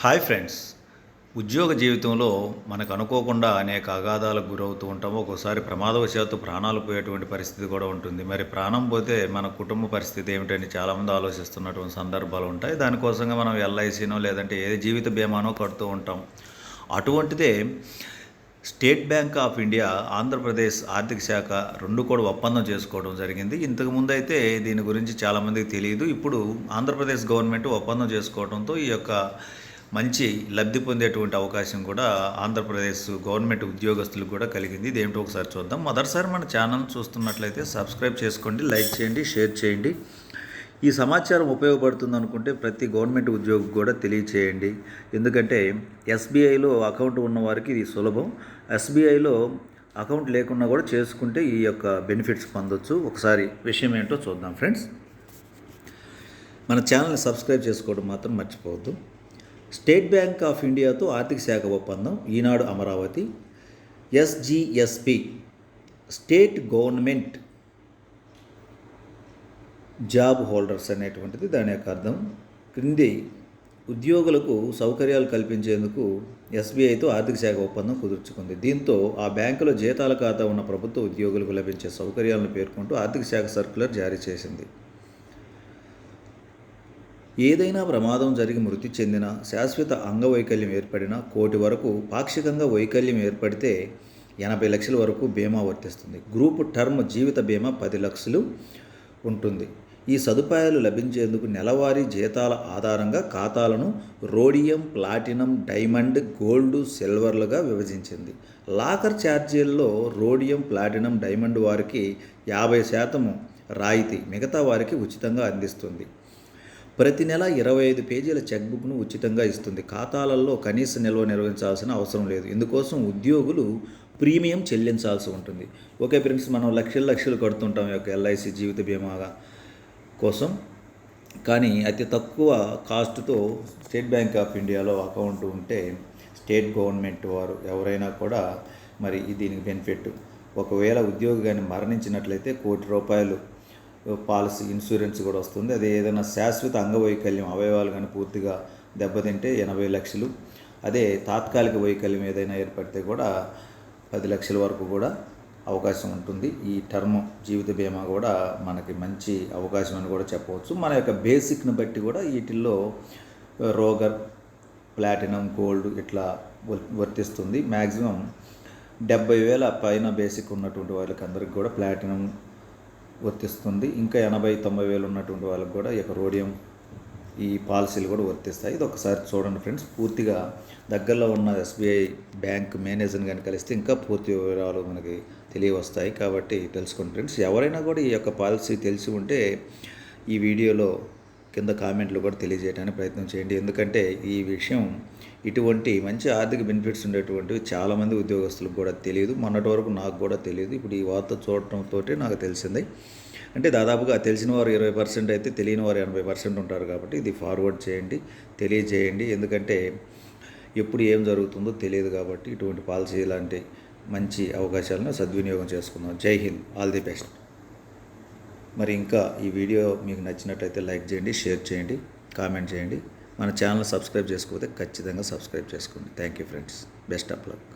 Hi friends. ఉద్యోగ జీవితంలో మనకు అనుకోకుండా అనేక అగాధాలకు గురవుతూ ఉంటాము. ఒక్కోసారి ప్రమాదవశాత్తు ప్రాణాలు పోయేటువంటి పరిస్థితి కూడా ఉంటుంది. మరి ప్రాణం పోతే మన కుటుంబ పరిస్థితి ఏమిటని చాలామంది ఆలోచిస్తున్నటువంటి సందర్భాలు ఉంటాయి. దానికోసంగా మనం ఎల్ఐసినో లేదంటే ఏ జీవిత బీమానో కడుతూ ఉంటాం. అటువంటిదే State Bank of India Andhra Pradesh ఆర్థిక శాఖ రెండు కూడా ఒప్పందం చేసుకోవడం జరిగింది. ఇంతకు ముందు అయితే దీని గురించి చాలామందికి తెలియదు. ఇప్పుడు ఆంధ్రప్రదేశ్ గవర్నమెంట్ ఒప్పందం చేసుకోవడంతో ఈ యొక్క మంచి లబ్ధి పొందేటువంటి అవకాశం కూడా ఆంధ్రప్రదేశ్ గవర్నమెంట్ ఉద్యోగస్తులకు కూడా కలిగింది. ఇదేమిటో ఒకసారి చూద్దాం. మొదటిసారి మన ఛానల్ చూస్తున్నట్లయితే సబ్స్క్రైబ్ చేసుకోండి లైక్ చేయండి షేర్ చేయండి. ఈ సమాచారం ఉపయోగపడుతుంది అనుకుంటే ప్రతి గవర్నమెంట్ ఉద్యోగి కూడా తెలియచేయండి. ఎందుకంటే ఎస్బీఐలో అకౌంట్ ఉన్న వారికి ఇది సులభం. ఎస్బీఐలో అకౌంట్ లేకున్నా కూడా చేసుకుంటే ఈ యొక్క బెనిఫిట్స్ పొందొచ్చు. ఒకసారి విషయం ఏంటో చూద్దాం ఫ్రెండ్స్. మన ఛానల్ని సబ్స్క్రైబ్ చేసుకోవడం మాత్రం మర్చిపోవద్దు. స్టేట్ బ్యాంక్ ఆఫ్ ఇండియాతో ఆర్థిక శాఖ ఒప్పందం Eenadu Amaravati. SGSP state government job holders అనేటువంటిది దాని యొక్క అర్థం. క్రింది ఉద్యోగులకు సౌకర్యాలు కల్పించేందుకు ఎస్బీఐతో ఆర్థిక శాఖ ఒప్పందం కుదుర్చుకుంది. దీంతో ఆ బ్యాంకులో జీతాల ఖాతా ఉన్న ప్రభుత్వ ఉద్యోగులకు లభించే సౌకర్యాలను పేర్కొంటూ ఆర్థిక శాఖ సర్క్యులర్ జారీ చేసింది. ఏదైనా ప్రమాదం జరిగి మృతి చెందిన శాశ్వత అంగవైకల్యం ఏర్పడిన కోటి వరకు పాక్షికంగా వైకల్యం ఏర్పడితే ఎనభై లక్షల వరకు బీమా వర్తిస్తుంది. గ్రూప్ టర్మ్ జీవిత బీమా పది లక్షలు ఉంటుంది. ఈ సదుపాయాలు లభించేందుకు నెలవారీ జీతాల ఆధారంగా ఖాతాలను రోడియం ప్లాటినం డైమండ్ గోల్డ్ సిల్వర్లుగా విభజించింది. లాకర్ ఛార్జీల్లో రోడియం ప్లాటినం డైమండ్ వారికి యాభై శాతము రాయితీ మిగతా వారికి ఉచితంగా అందిస్తుంది. ప్రతి నెల ఇరవై ఐదు పేజీల చెక్బుక్ను ఉచితంగా ఇస్తుంది. ఖాతాలలో కనీస నిల్వ నిర్వహించాల్సిన అవసరం లేదు. ఇందుకోసం ఉద్యోగులు ప్రీమియం చెల్లించాల్సి ఉంటుంది. ఓకే ఫ్రెండ్స్ మనం లక్షలు లక్షలు కడుతుంటాం యొక్క ఎల్ఐసి జీవిత బీమాగా కోసం. కానీ అతి తక్కువ కాస్ట్తో స్టేట్ బ్యాంక్ ఆఫ్ ఇండియాలో అకౌంట్ ఉంటే స్టేట్ గవర్నమెంట్ వారు ఎవరైనా కూడా మరి దీనికి బెనిఫిట్. ఒకవేళ ఉద్యోగి కానీ మరణించినట్లయితే కోటి రూపాయలు పాలసీ ఇన్సూరెన్స్ కూడా వస్తుంది. అది ఏదైనా శాశ్వత అంగవైకల్యం అవయవాలు కానీ పూర్తిగా దెబ్బతింటే ఎనభై లక్షలు. అదే తాత్కాలిక వైకల్యం ఏదైనా ఏర్పడితే కూడా పది లక్షల వరకు కూడా అవకాశం ఉంటుంది. ఈ టర్మ్ జీవిత బీమా కూడా మనకి మంచి అవకాశం అని కూడా చెప్పవచ్చు. మన యొక్క బేసిక్ని బట్టి కూడా వీటిల్లో రోగర్ ప్లాటినం గోల్డ్ ఇట్లా వర్తిస్తుంది. మ్యాక్సిమం డెబ్బై వేల పైన బేసిక్ ఉన్నటువంటి వాళ్ళకి అందరికి కూడా ప్లాటినం వర్తిస్తుంది. ఇంకా ఎనభై తొంభై వేలు ఉన్నటువంటి వాళ్ళకి కూడా ఈ యొక్క రోడియం ఈ పాలసీలు కూడా వర్తిస్తాయి. ఇది ఒకసారి చూడండి ఫ్రెండ్స్. పూర్తిగా దగ్గరలో ఉన్న ఎస్బీఐ బ్యాంక్ మేనేజర్ని కానీ కలిస్తే ఇంకా పూర్తి వివరాలు మనకి తెలియవస్తాయి. కాబట్టి తెలుసుకోండి ఫ్రెండ్స్. ఎవరైనా కూడా ఈ యొక్క పాలసీ తెలిసి ఉంటే ఈ వీడియోలో కింద కామెంట్లు కూడా తెలియజేయడానికి ప్రయత్నం చేయండి. ఎందుకంటే ఈ విషయం ఇటువంటి మంచి ఆర్థిక బెనిఫిట్స్ ఉండేటువంటివి చాలామంది ఉద్యోగస్తులకు కూడా తెలియదు. మొన్నటి వరకు నాకు కూడా తెలియదు. ఇప్పుడు ఈ వార్త చూడటంతో నాకు తెలిసింది. అంటే దాదాపుగా తెలిసిన వారు ఇరవై పర్సెంట్ అయితే తెలియని వారు ఎనభై పర్సెంట్ ఉంటారు కాబట్టి ఇది ఫార్వర్డ్ చేయండి తెలియజేయండి. ఎందుకంటే ఎప్పుడు ఏం జరుగుతుందో తెలియదు కాబట్టి ఇటువంటి పాలసీ లాంటి మంచి అవకాశాలను సద్వినియోగం చేసుకుందాం. జై హింద్. All the best. మరి ఇంకా ఈ వీడియో మీకు నచ్చినట్లయితే లైక్ చేయండి షేర్ చేయండి కామెంట్ చేయండి. మన ఛానల్ సబ్స్క్రైబ్ చేసుకోకపోతే ఖచ్చితంగా సబ్స్క్రైబ్ చేసుకోండి. Thank you friends best of luck